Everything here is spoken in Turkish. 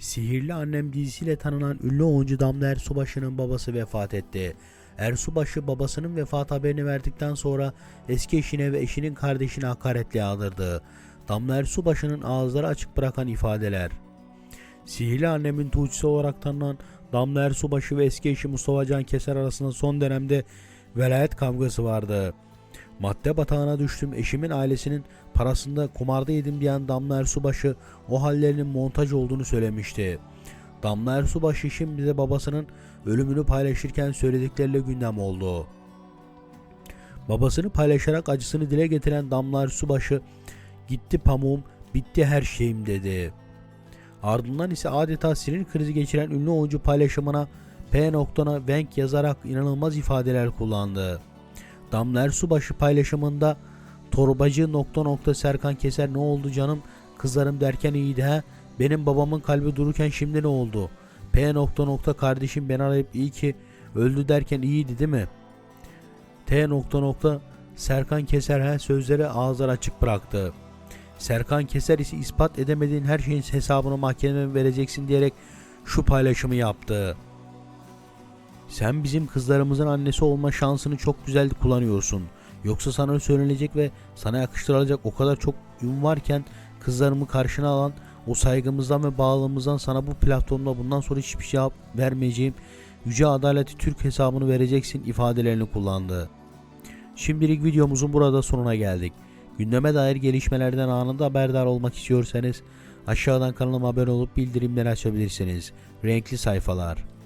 Sihirli Annem dizisiyle tanınan ünlü oyuncu Damla Ersubaşı'nın babası vefat etti. Ersubaşı babasının vefat haberini verdikten sonra eski eşine ve eşinin kardeşine hakaretle yağdırdı. Damla Ersubaşı'nın ağızları açık bırakan ifadeler. Sihirli Annem'in tuğçisi olarak tanınan Damla Ersubaşı ve eski eşi Mustafa Can Keser arasında son dönemde velayet kavgası vardı. Madde batağına düştüm eşimin ailesinin parasında kumarda yedim diyen Damla Ersubaşı o hallerinin montaj olduğunu söylemişti. Damla Ersubaşı şimdi de babasının ölümünü paylaşırken söyledikleriyle gündem oldu. Babasını paylaşarak acısını dile getiren Damla Ersubaşı gitti pamuğum bitti her şeyim dedi. Ardından ise adeta sinir krizi geçiren ünlü oyuncu paylaşımına P noktana venk yazarak inanılmaz ifadeler kullandı. Damla Ersubaşı paylaşımında torbacı nokta nokta Serkan Keser ne oldu canım? Kızlarım derken iyiydi ha? Benim babamın kalbi dururken şimdi ne oldu? P nokta nokta kardeşim beni arayıp iyi ki öldü derken iyiydi değil mi? T nokta nokta Serkan Keser ha? Sözleri ağızları açık bıraktı. Serkan Keser ise ispat edemediğin her şeyin hesabını mahkemeye vereceksin? diyerek şu paylaşımı yaptı. Sen bizim kızlarımızın annesi olma şansını çok güzel kullanıyorsun. Yoksa sana söylenecek ve sana yakıştırılacak o kadar çok ün varken kızlarımı karşına alan o saygımızdan ve bağlılığımızdan sana bu platformda bundan sonra hiçbir cevap vermeyeceğim Yüce Adaleti Türk hesabını vereceksin ifadelerini kullandı. Şimdilik videomuzun burada sonuna geldik. Gündeme dair gelişmelerden anında haberdar olmak istiyorsanız aşağıdan kanalıma abone olup bildirimleri açabilirsiniz. Renkli sayfalar.